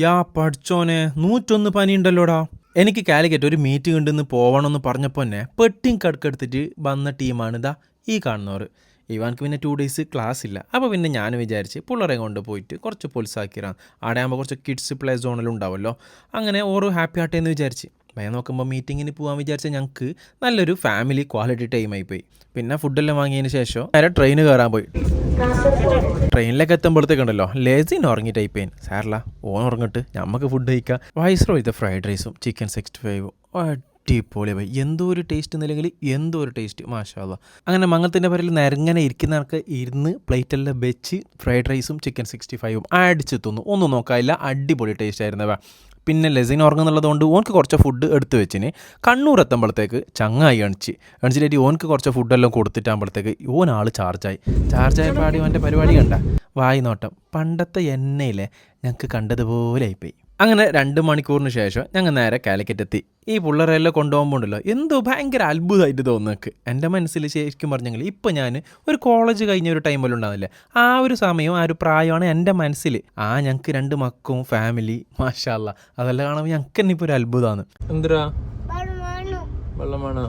യാ പഠിച്ചോനെ നൂറ്റൊന്ന് പനി ഉണ്ടല്ലോടാ എനിക്ക് കാലിക്കറ്റ് ഒരു മീറ്റിംഗ് ഉണ്ടെന്ന് പോവണമെന്ന് പറഞ്ഞപ്പോൾ തന്നെ പെട്ടിങ് കടക്കെടുത്തിട്ട് വന്ന ടീമാണിതാ ഈ കാണുന്നവർ. ഇവാൻക്ക് പിന്നെ ടു ഡേയ്സ് ക്ലാസ് ഇല്ല. അപ്പോൾ പിന്നെ ഞാൻ വിചാരിച്ച് പിള്ളേരെ കൊണ്ട് പോയിട്ട് കുറച്ച് പൊലിസാക്കിറാം അവിടെ ആകുമ്പോൾ കുറച്ച് കിഡ്സ് പ്ലേ സോണിലുണ്ടാവുമല്ലോ അങ്ങനെ ഓരോ ഹാപ്പി ആട്ടെ എന്ന് വിചാരിച്ച്. ഭയം നോക്കുമ്പോൾ മീറ്റിങ്ങിന് പോകാൻ വിചാരിച്ച ഞങ്ങൾക്ക് നല്ലൊരു ഫാമിലി ക്വാളിറ്റി ടൈമായി പോയി. പിന്നെ ഫുഡെല്ലാം വാങ്ങിയതിന് ശേഷം നേരെ ട്രെയിൻ കയറാൻ പോയി. ട്രെയിനിലേക്ക് എത്തുമ്പോഴത്തേക്കുണ്ടല്ലോ ലേസിന് ഉറങ്ങി ടൈപ്പ് ചെയ്യാൻ. സാറില്ല ഓൺ ഉറങ്ങിട്ട് നമുക്ക് ഫുഡ് കഴിക്കാം. വൈസ്രോ ഇത് ഫ്രൈഡ് റൈസും ചിക്കൻ സിക്സ്റ്റി ഫൈവും അടിപൊളി പോയി എന്തോ ഒരു ടേസ്റ്റ് എന്നില്ലെങ്കിൽ എന്തോ ഒരു ടേസ്റ്റ് മാഷാല്ല അങ്ങനെ മംഗളത്തിന്റെ പേരിൽ നിരങ്ങനെ ഇരിക്കുന്ന ആൾക്ക് ഇരുന്ന് പ്ലേറ്റെല്ലാം വെച്ച് ഫ്രൈഡ് റൈസും ചിക്കൻ സിക്സ്റ്റി ഫൈവും അടിച്ച് തിന്നു. ഒന്നും നോക്കാനില്ല അടിപൊളി ടേസ്റ്റ് ആയിരുന്നവ പിന്നെ ലെസിൻ ഉറങ്ങുന്നുള്ളത് എന്നുള്ളതുകൊണ്ട് ഓൻക്ക് കുറച്ച് ഫുഡ് എടുത്ത് വെച്ചിന്. കണ്ണൂർ എത്തുമ്പോഴത്തേക്ക് ചങ്ങായി അണിച്ച് എണിച്ചിട്ട് ഓൻക്ക് കുറച്ച് ഫുഡെല്ലാം കൊടുത്തിട്ടാകുമ്പോഴത്തേക്ക് ഓൻ ആൾ ചാർജായി ചാർജായ പാടി അവന്റെ പരിപാടി കണ്ട. വായി നോട്ടം പണ്ടത്തെ എണ്ണയിലെ ഞങ്ങൾക്ക് കണ്ടതുപോലെ ആയിപ്പോയി. അങ്ങനെ രണ്ട് മണിക്കൂറിന് ശേഷം ഞങ്ങൾ നേരെ കാലിക്കറ്റ് എത്തി ഈ പിള്ളേരെല്ലാം കൊണ്ടുപോകുമ്പോണ്ടല്ലോ എന്തോ ഭയങ്കര അത്ഭുതമായിട്ട് തോന്നുന്നു എന്റെ മനസ്സിൽ ശരിക്കും പറഞ്ഞെങ്കിൽ ഇപ്പം ഞാൻ ഒരു കോളേജ് കഴിഞ്ഞ ഒരു ടൈമിൽ ഉണ്ടാവില്ലേ. ആ ഒരു സമയം ആ ഒരു പ്രായമാണ് എന്റെ മനസ്സിൽ. ആ ഞങ്ങൾക്ക് രണ്ട് മക്കളും ഫാമിലി മാഷാല്ല അതെല്ലാം കാണുമ്പോൾ ഞങ്ങൾക്ക് തന്നെ ഇപ്പോൾ ഒരു അത്ഭുതമാണ് എന്തിനാ വെള്ളമാണ്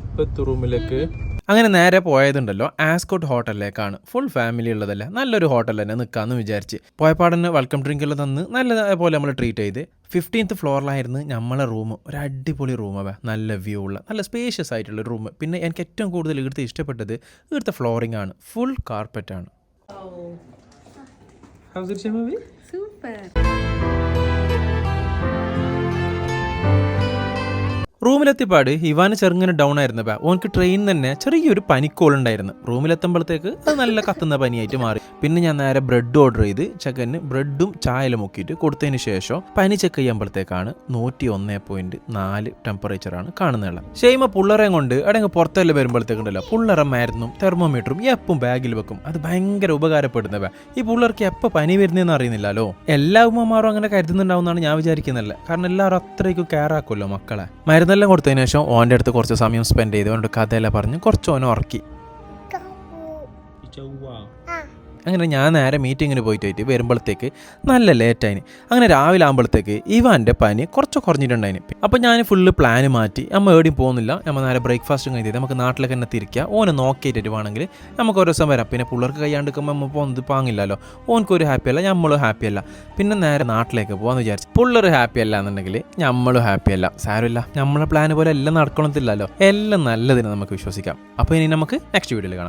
ഇപ്പത്തെ റൂമിലേക്ക് അങ്ങനെ നേരെ പോയതുണ്ടല്ലോ ആസ്കോട്ട് ഹോട്ടലിലേക്കാണ്. ഫുൾ ഫാമിലി ഉള്ളതല്ല? നല്ലൊരു ഹോട്ടൽ തന്നെ നിൽക്കാമെന്ന് വിചാരിച്ച്. പോയപ്പാടന് വെൽക്കം ഡ്രിങ്ക് എല്ലാം തന്ന് നല്ലപോലെ നമ്മൾ ട്രീറ്റ് ചെയ്ത്. ഫിഫ്റ്റീൻത്ത് ഫ്ലോറിലായിരുന്നു നമ്മളെ റൂം ഒരു അടിപൊളി റൂം അവ. നല്ല വ്യൂ ഉള്ള. നല്ല സ്പേഷ്യസ് ആയിട്ടുള്ള റൂം പിന്നെ എനിക്ക് ഏറ്റവും കൂടുതൽ ഇവിടുത്തെ ഇഷ്ടപ്പെട്ടത് ഇവിടുത്തെ ഫ്ലോറിംഗ് ആണ്. ഫുൾ കാർപ്പറ്റ് ആണ്. റൂമിലെത്തിപ്പാട് ഇവാന് ചെറുങ്ങനെ ഡൗൺ ആയിരുന്നു. ബാ ഓനക്ക് ട്രെയിൻ തന്നെ ചെറിയൊരു പനിക്കോളുണ്ടായിരുന്നു റൂമിലെത്തുമ്പോഴത്തേക്ക് അത് നല്ല കത്തുന്ന പനിയായിട്ട് മാറി. പിന്നെ ഞാൻ നേരെ ബ്രെഡ് ഓർഡർ ചെയ്ത് ചെക്കന് ബ്രെഡും ചായലും മുക്കിയിട്ട് കൊടുത്തതിന് ശേഷം പനി ചെക്ക് ചെയ്യുമ്പോഴത്തേക്കാണ് നൂറ്റി ഒന്ന് പോയിന്റ് നാല് ടെമ്പറേച്ചറാണ് കാണുന്നത് ഷെയ്മ പുള്ളറേം കൊണ്ട് അടങ്ങ് പുറത്തെല്ലാം വരുമ്പോഴത്തേക്കുണ്ടല്ലോ പുള്ളറ മരുന്നും തെർമോമീറ്ററും എപ്പം ബാഗിൽ വെക്കും. അത് ഭയങ്കര ഉപകാരപ്പെടുന്നവ ഈ പുള്ളർക്ക് എപ്പോൾ പനി വരുന്നതെന്ന് അറിയുന്നില്ലല്ലോ. എല്ലാ ഉമ്മമാരും അങ്ങനെ കരുതുന്നുണ്ടാവുന്നതാണ് ഞാൻ വിചാരിക്കുന്നില്ല കാരണം എല്ലാവരും അത്രയ്ക്കും കെയർ ആക്കുമല്ലോ മക്കളെ. മരുന്നെല്ലാം കൊടുത്തതിന് ശേഷം ഓന്റെ അടുത്ത് കുറച്ച് സമയം സ്പെൻഡ് ചെയ്തു കൊണ്ട് കഥയെല്ലാം പറഞ്ഞ് കുറച്ച് ഓനെ ഉറക്കി. അങ്ങനെ ഞാൻ നേരെ മീറ്റിങ്ങിന് പോയിട്ട് വരുമ്പോഴത്തേക്ക് നല്ല ലേറ്റായിന് അങ്ങനെ രാവിലെ ആകുമ്പോഴത്തേക്ക് ഇവാന്റെ പനി കുറച്ച് കുറഞ്ഞിട്ടുണ്ടായിന്. അപ്പോൾ ഞാൻ ഫുള്ള് പ്ലാൻ മാറ്റി. നമ്മൾ എവിടെയും പോകുന്നില്ല. നമ്മൾ നേരെ ബ്രേക്ക്ഫാസ്റ്റും കഴിഞ്ഞ് നമുക്ക് നാട്ടിലേക്ക് തന്നെ തിരിക്കുക ഓനെ നോക്കിയിട്ട് വേണമെങ്കിൽ നമുക്ക് ഒരു ദിവസം വരാം. പിന്നെ പിള്ളേർക്ക് കൈയാണ്ടിക്കുമ്പോൾ നമ്മൾ പോകുന്നത് പാങ്ങില്ലല്ലോ. ഓനക്കൊരു ഹാപ്പി അല്ല നമ്മളും ഹാപ്പി അല്ല. പിന്നെ നേരെ നാട്ടിലേക്ക് പോകാമെന്ന് വിചാരിച്ചു പിള്ളേർ ഹാപ്പി അല്ല എന്നുണ്ടെങ്കിൽ നമ്മളും ഹാപ്പി അല്ല. സാരമില്ല. നമ്മളെ പ്ലാൻ പോലെ എല്ലാം നടക്കണത്തില്ലല്ലോ. എല്ലാം നല്ലതിന് നമുക്ക് വിശ്വസിക്കാം. അപ്പോൾ ഇനി നമുക്ക് നെക്സ്റ്റ് വീഡിയോയിൽ കാണാം.